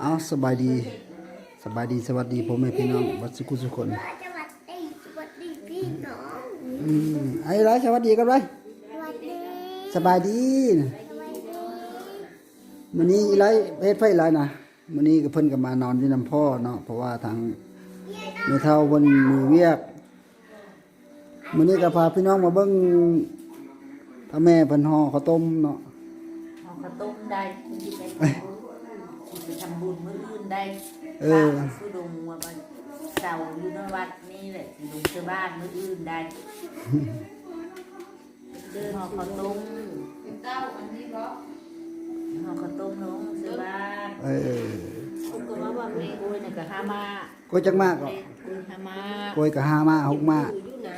เอาสบายดีสบายดีสวัสดีพ่อแม่พี่น้องวัดสุขุสุคนสวัสดีสวัสดีพี่น้องอืมไอ้ไรสวัสดีกันไรสวัสดีสบายดีสวัสดีมื้อนี้อีไรเฮ็ดไฟไรนะมื้อนี้ก็เพิ่นก็มานอนที่น้ำพ่อเนาะเพราะว่าทางแม่เฒ่าเพิ่นมีเวียกมื้อนี้ก็พาพี่น้องมาเบิ่งพ่อแม่เพิ่นห่อข้าวต้มเนาะเอาข้าวต้มได้คุณที่ไปทำบุ ญมื้ออื่นได้เออป้าสุดงว่ามันเสาอยู่ในวัดนี่แหละสุดงเจ้าบ้านมื้ออื่นได้เดินหอข้าวต้มเก้าอันนี้เหรอห่อข้าวต้มน้องเจ้าบ้านเออคุณก็มาว่าแม่กุยน่ะก็หามากล้วยจักมากก็แม่กุยหามากล้วยก็หามาหกมาอยู่นะ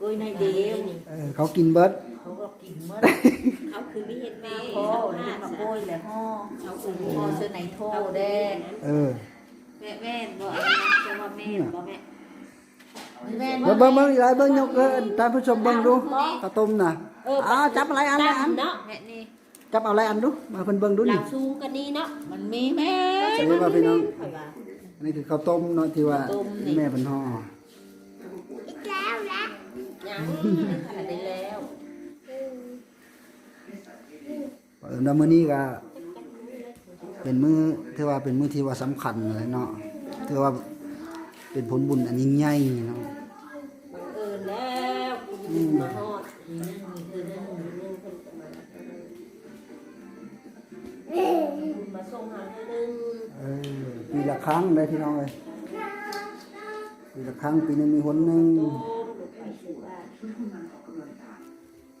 กุยในเดียวนี่เออเขากินเบิด ก็กินเมื่อเขาคือไม่เห็นแม่พ่อเห็นมาโกยแหละห่อเขาคือห่อเสื้อในโทแดงเออแม่แม่บอกอะไรนะจะว่าแม่บอกแม่แม่เบิ่งเบิ่งเบิ่งอีไรเบิ่งยกเอิ้นท่านผู้ชมเบิ่งดูข้าวต้มน่ะอ้าวจับอะไรอันอะไรอันเนาะแม่นี่จับเอาอะไรอันดูมาเพิ่นเบิ่งดูหลันี่งสูงกันนี่เนาะมันมีแม่เออว่าพี่น้องข่อยว่าอันนี้คือข้าวต้มเนาะที่ว่าต้มนี่แม่เพิ่นห่ออีกแล้วละ ยัง ขายได้แล้ว เออแล้วมื้อนี้ก็เป็นมื้อถือว่าเป็นมื้อที่ว่าสำคัญเลยเนาะถือว่าเป็นผลบุญอันยิ่งใหญ่เนาะบังเอิญแล้วคุณมาฮอดมีนึ่งมีคือนึ่งมีนึ่งคุณมาส่งหาเธอนึงเออปีละครั้งได้พี่น้องเอ้ยปีละครั้งปีหนึงมีหนหนึงโตมลู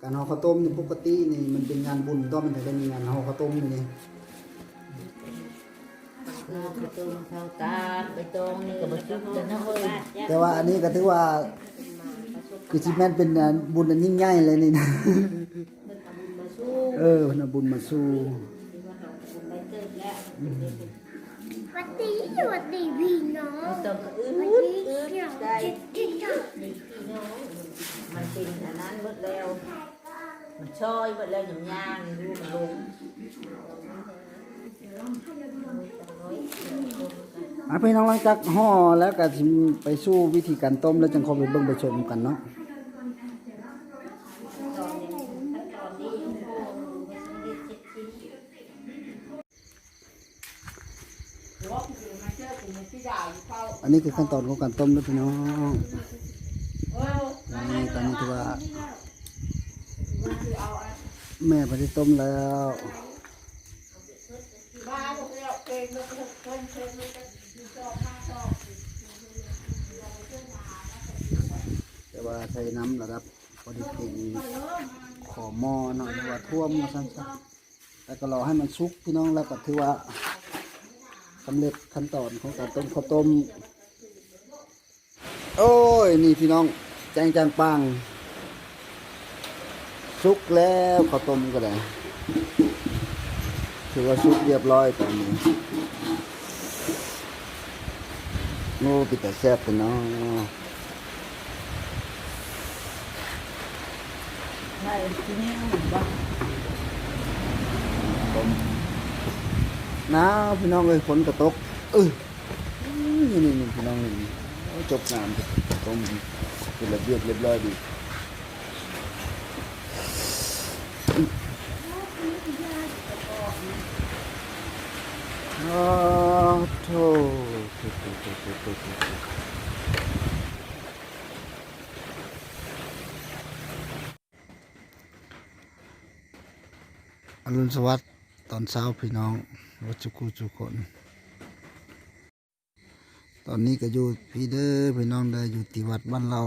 กไปสู่บ้านการห่อข้าวต้มนี่ปกตินี่มันเป็นงานบุญต้องมันถึงได้มีงานห่อข้าวต้มนี่คือข้าวต้มข้าวตาลใบตองนี่ก็บสุกแต่น้องเอ้ยแต่ว่าอันนี้ก็ถือว่าคือสิแม่นเป็นอันบุญอันยิ่งใหญ่เลยนี่นะเพิ่นเอาบุญมาสู้เออเพิ่นเอาบุญมาสู่ที่ว่าหาบุญได้เกิดแล้วสวัสดีสวัสดีพี่น้องไม่ต้องก็อื้สวัสอดีอื้อพี่น้องได้จิ๊ดจิ๊ดจิ๊ดนี่พี่น้องมันเป็นอันนั้นหมดแล้ว มันช่อยหมดแล้วอย่างย่างดูมันลงอะพี่น้องหลังจากห่อแล้วก็สิไปสู้วิธีการต้มแล้วจังเข้าไปเบิ่งไปชมกันเนาะอันนี้คือขั้นตอนของการต้มนะพี่น้องนี่ตอนนี้ถือว่า แม่ไปได้ต้มแล้วแต่ว่าใช้น้ำระดับพอดีเป็นขอมอเนาะหรือว่าท่วมมาสั้นๆแล้วก็รอให้มันสุกพี่น้องแล้วก็ถือว่าสำเร็จขั้นตอนของการต้มข้าวต้ม โอ้ย นี่พี่น้อง แจงจางปัง สุกแล้วข้าวต้มก็ได้ถือว่าสุกเรียบร้อยตอนนี้โอ้ปิดแต่แซ่บเป็นน้องใช่ที่นี่มันบ้าหนาพี่น้องเลยฝนกระตกเออนี่นี่นี่พี่น้องนี่จบงามต้มเป็นระเบียบเรียบร้อยดีอ้าว โธ่โธ่โธ่โธ่โธ่โธ่โธ่อรุณสวัสดิ์ตอนเช้าพี่น้องวัดจุกุจุกคน ตอนนี้ก็อยู่พี่เด้อพี่น้องได้ออยู่ที่วัดบ้านเรา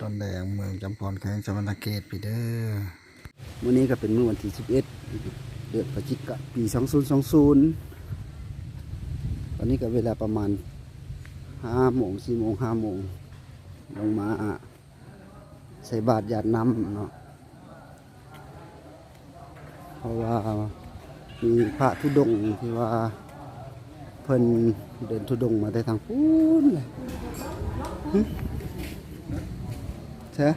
ดอนแดงเมืองจำพรแขวงสวรรณเขตพี่เด้อ มื้อนี้ก็เป็นมื้อวันที่ 11 เดือนพฤศจิกายนปี 2020 ตอนนี้ก็เวลาประมาณ5โมง4โมง5โมงลงมาใส่บาตรหยาดน้ำเนาะเพราะว่ามีพระธุดงค์ที่ว่าเพิ่นเดินทุดงค์มาได้ทางพูนเลยใช่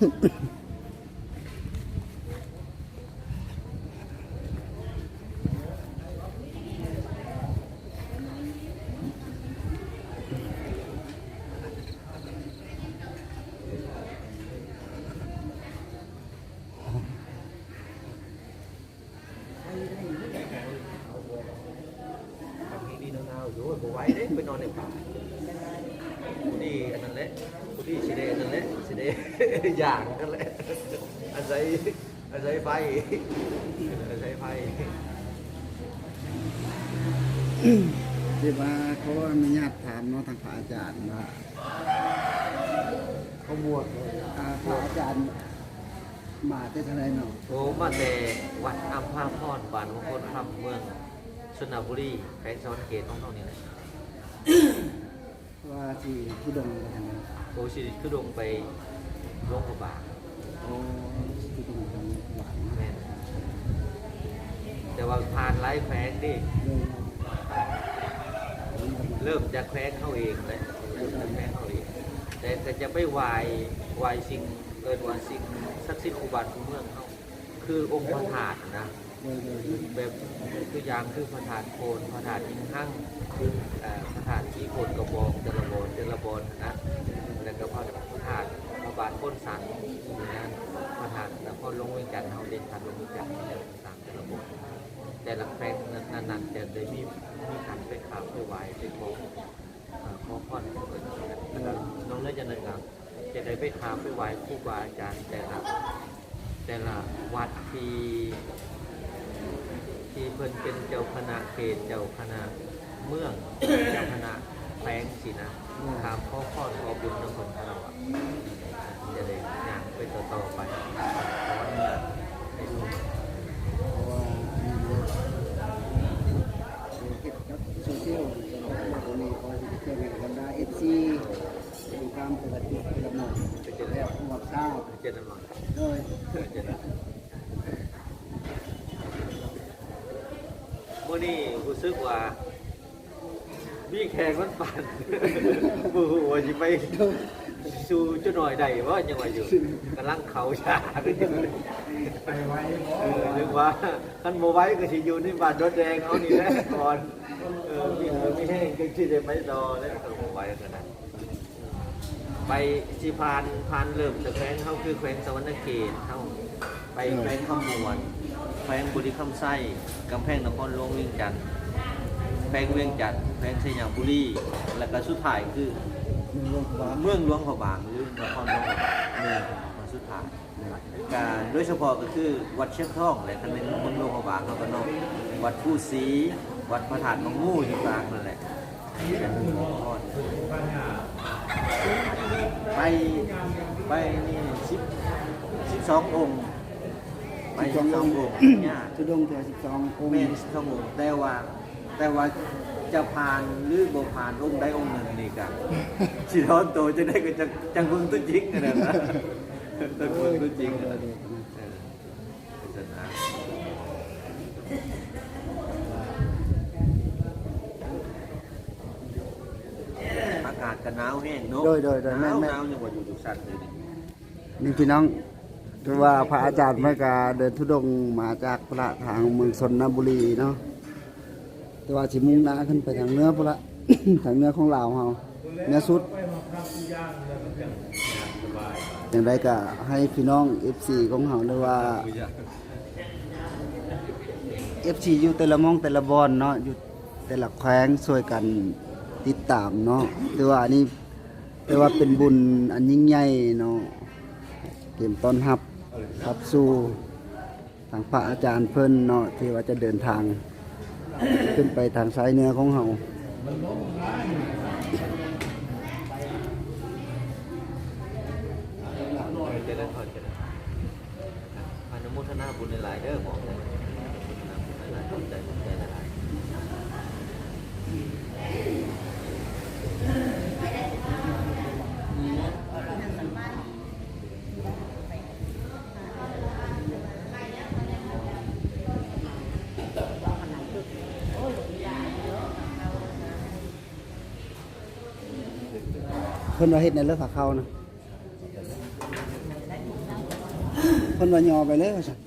Yeah. ที่ว่าเขาอนุญาตถามเนาะทางพระอาจารย์ว่าเขาบวชอ่าพระอาจารย์มาได้เท่าไหรเนาะโอ้มาแต่วัดอัมพาพรบ้านมงคลคำเมืองชนบุรีแขวงสวรรค์เขตของเราเนี่ยแหละว่าที่ผู้ดงไปทางนั้นโอ้ชีวิตคือลงไปลงพระบาทโอ้ผู้ดงทางหวาน แม่นแต่ ว่าผ่านไล่แขวงดิเรื่องเริ่มจากแขวงเข้าเองเลยแขวงเข้าเองแต่แต่จะไม่วายวายสิ่งเกิดว่าสิ่งศักสิทธิ์คูบานคูเมืองเขาคือองค์พระธาตุนะแบบตัวอย่างคือพระธาตุโคนพระธาตุอินหั่งคือพระธาตุที่โคนกระบอกเจระบอนเจระบอนนะแล้วก็พระธาตุพระบาทพ้นสันนะพระธาตุแล้วก็ลงวิจันทร์เขาเด่นทันลงวิจันทร์สามเจระบอน แต่ละแพร่งนั้นๆจะได้มีมีการไปข่าวไปไหวไปขอเอ่อขอพรขอเกิดแล้วก็น้องเลือดจะนั่นครับ จะได้ไปข่าวไปไหวครูบาอาจารย์แต่ละแต่ละวัดที่ที่เพิ่นเป็นเจ้าคณะเขตเจ้าคณะเมืองเจ้าคณะแขวงสินะถามข้อข้อขอบุญน้ำคนเราอะจะได้ย่างไปต่อต่อไปให้รู้เพราะว่ามีเรื่องเกี่ยวกับโซเชียลตรงนี้ก็ จะเกี่ยวกับรรดาเอฟซีเป็นการปฏิบัติระบบแล้วหัวข้าเจริญหน่อยโดยเจริญมื่อนี้รู้สึกว่ามีแขกมันปั่นบูว่าจะไปสู่จุดหน่อยใดว่ายังไงอยู่กำลังเขาชากันอยู่ ไปไว้เออนึกว่าท่านโมไว้ก็สิอยู่ในบานรถแดงเอานี่แหละก่อนเออมีเออมีแห้งก็ที่ได้ไปรอแล้วก็โมไว้กันนะไปสิพานพานเริ่มจากแขวงเขาคือแขวงสวรรณเขตเขาไปแขวงขมวนแขวงบุรีคำไส้กำแพงนครหลวงเวียงจันทน์แขวงเวียงจันทน์แขวงสยามบุรีแล้วก็สุดท้ายคือมีโรคว่าเมืองหลวงพระบางหรือนครหลวงพระบาง การโดยเฉพาะก็คือวัดเชียงทองแหละถ้าเป็นเมืองหลวงพระบางเขาก็เนอกวัดผู้ศรีวัดพระธาตุของงูอยู่กลางนั่นแหละเป็นเมืองหลวงพ่อไปไปนี่สิบสิบสององค์ไปสิบสององค์เนี่ย ทุดงเธอสิบสององค์แม่นสิบสององค์แต่ว่าแต่ว่าจะผ่านหรือบ่ผ่านองค์ใดองค์หนึ่งนี่กันสิร้อนโตจะได้ก็จะจังเบิ่งตัวจริงกันนะนะ ต้องเบิ่งตัวจริงกันนะเออเป็นสัญญาอากาศก็หนาวแห้งเนาะโดยโดยโดยหแม่นาวแม่หนาวยังว่าอยู่ทุกสัตว์เลยนี่นี่พี่น้องคือว่าพระอาจารย์เมื่อกาเดินทุดงค์มาจากพระทางเมืองชนบุรีเนาะแต่ว่าสิมุ่งหน้าขึ้นไปทางเหนื้อพุ่นละ ทางเหนื้อของลาวเฮาเหนื้อสุด อย่างไรก็ให้พี่น้อง FC ของเฮาได้ว่า FC อยู่แต่ละมองแต่ละบอนเนาะอยู่แต่ละแขวงช่วยกันติดตามเนาะแต่ว่าอันนี้แต่ว่าเป็นบุญอันยิ่งใหญ่เนาะเตรียมต้อนรับรับสู่ทางพระอาจารย์เพิ่นเนาะที่ว่าจะเดินทาง ขึ้นไปทางสายเหนือของเฮา เจริญพรเจริญพรอนุโมทนาบุญหลายๆเด้อบอกเลยอนุโมทนาบุญหลายๆขอบใจขอบใจหลายๆ เพิ่นว่าเฮ็ดในเรื่องขาเข้านะเพิ่นว่ายอไปเลยว่าซั่น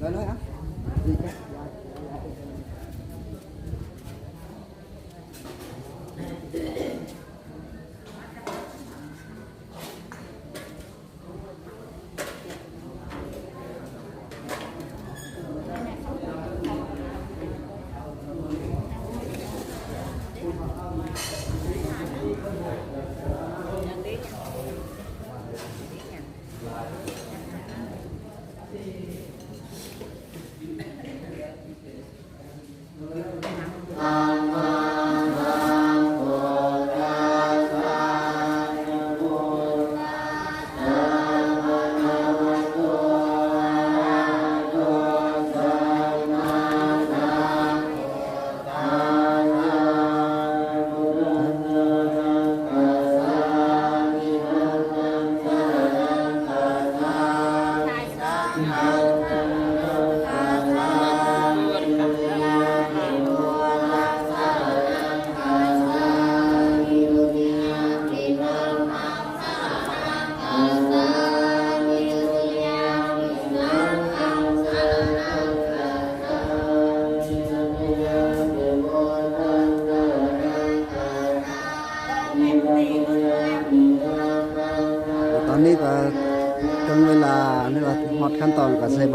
แล้วน้อยอะดีจ้ะ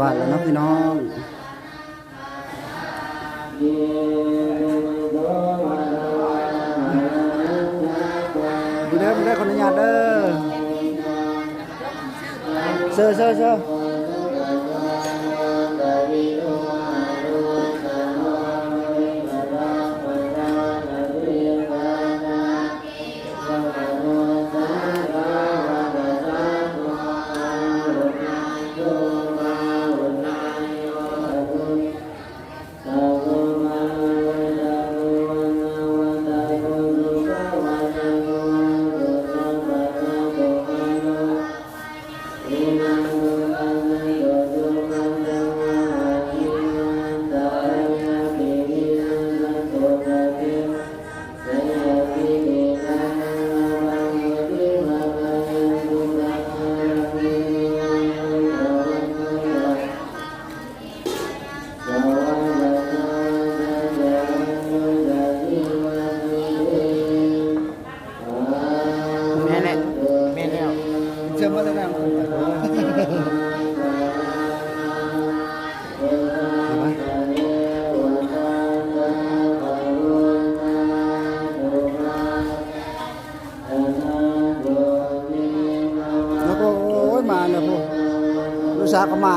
บ้านแล้วเนาะพี่น้อง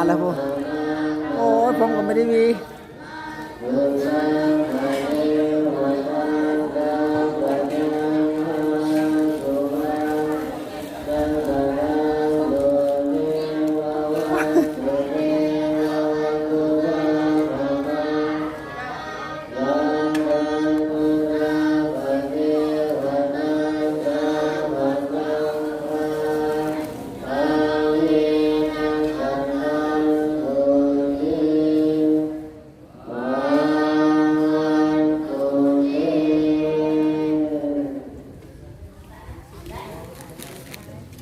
แล้วพวกโอ้ยผมก็ไม่ได้มี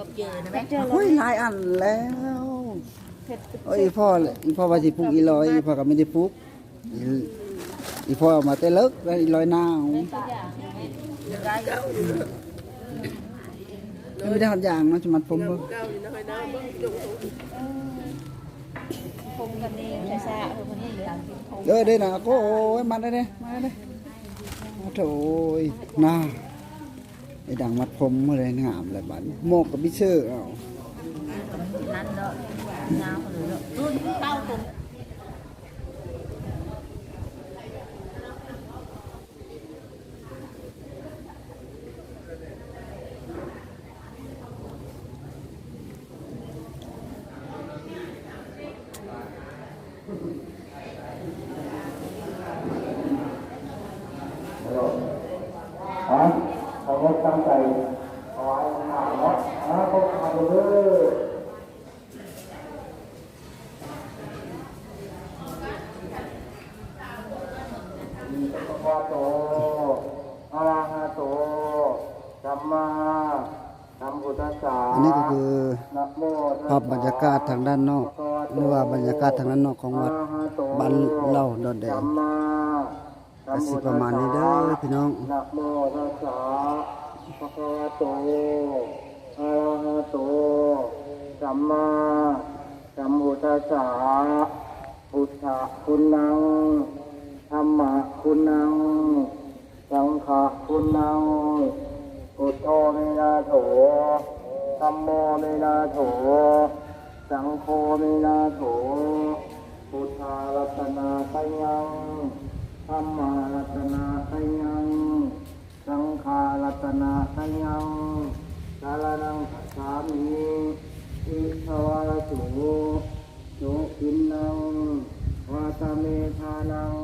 นนะต้มนะตื่นมากับไม่เห็นว่าไล่ลูกเติงไล่ร้อยนะนั่นนั่นในขนมนี่แล้วนั่นเจอเพราะเป็นแม่ครับเจอเด้อนะนะครับเจอรู้นักจะตื่นนอนนักจะตื่นนอนตลอดทุกวันนั่นแหละขอหยุดเจอนางเอกน้อยหานานเพื่อนน่ะเอามาเฮ้ยล่ะครับเจอนะแม่เฮ้ยหลายอันแล้วโอ้ยอีพ่ออีพ่อว่าสิปลูกอีลอยอีพ่อก็ไม่ได้ปลูกอีอีพ่อเอามาแต่เลิกแล้วอีลอยหน้าเอาไม่ได้หอดอย่างเนาะจะมัดผมบ่คงกันนี่ใช่ใช่เออคนนี้เหลือกินคงเด้อเด้อนะก็โอ้ยมาได้เด้มาได้โอ้โถยน่า ไอ้ดังมัดผมมาเลยงามเลยบัดนี้โมกกับบิเชอร์เอา นั่นเนาะยาวเลยเนาะรุ่นเต้าตรงใจขอให้ข่าวเนาะนะพบกันเด้อมีพระพุทธโตอะระหะโตสัมมาสัมพุทธัสสะ อันนี้ก็คือ นะโมตัสสะ ภาพบรรยากาศทางด้านนอก หรือว่าบรรยากาศ ทางด้นนอกของวัดบ้านเล่าดอนแดงสัมมาสัก็มสิพุทประมาณนี้เด้อพี่น้องนะโมตัสสะภะคะวะโตอะระหะโตสัมมาสัมพุทธัสสะพุทธะคุณนังธรรมะคุณนังสังฆะคุณนังพุทโธเมนาโถธัมโมเมนาโถ สังโฆเมนาโถพุทธารัตนาสยังธรรมารัตนาสยัง สังฆารัตนาสยังสารนังสามีอิทวารสุโยกินนังวาตาเมธานัง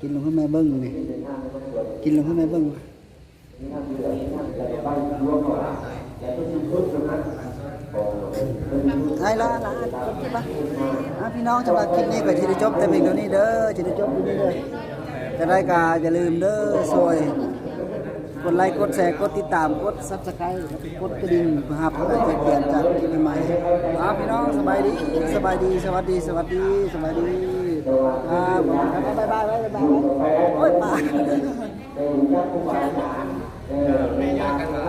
กินลงให้แม่เบิ้งนี่กินลงให้แม่เบิ้งไอ้ละละจบที่ปะอะพี่น้องสำหรับคลิปนี้ก็จะได้จบแต่เพียงเท่านี้เด้อจะได้จบอยู่นี่เลยจะได้กาอย่าลืมเด้อซอยกดไลค์กดแชร์กดติดตามกดซับสไครต์กดกระดิ่งเพื่อรับการแจ้งเตือนจากคลิปใหม่ๆครับพี่น้องสบายดีสบายดีสวัสดีสวัสดีสบายดี ครับบ๊ายบายบ๊ายบายบายบายโอ้ยป่าไม่ยากกันหรอ